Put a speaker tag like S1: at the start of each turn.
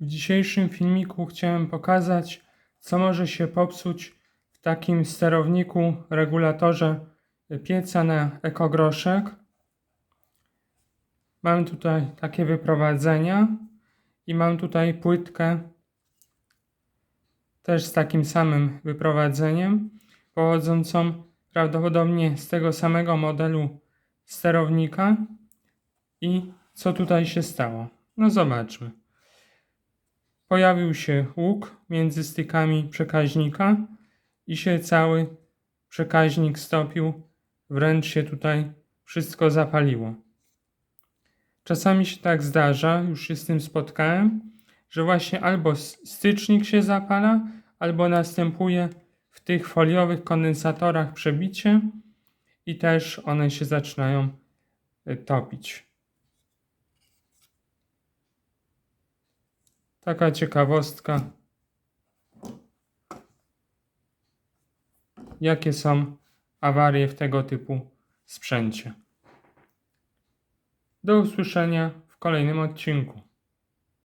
S1: W dzisiejszym filmiku chciałem pokazać, co może się popsuć w takim sterowniku, regulatorze pieca na ekogroszek. Mam tutaj takie wyprowadzenia i mam tutaj płytkę też z takim samym wyprowadzeniem, pochodzącą prawdopodobnie z tego samego modelu sterownika. I co tutaj się stało? No zobaczmy. Pojawił się łuk między stykami przekaźnika i się cały przekaźnik stopił, wręcz się tutaj wszystko zapaliło. Czasami się tak zdarza, już się z tym spotkałem, że właśnie albo stycznik się zapala, albo następuje w tych foliowych kondensatorach przebicie i też one się zaczynają y, topić. Taka ciekawostka. Jakie są awarie w tego typu sprzęcie. Do usłyszenia w kolejnym odcinku.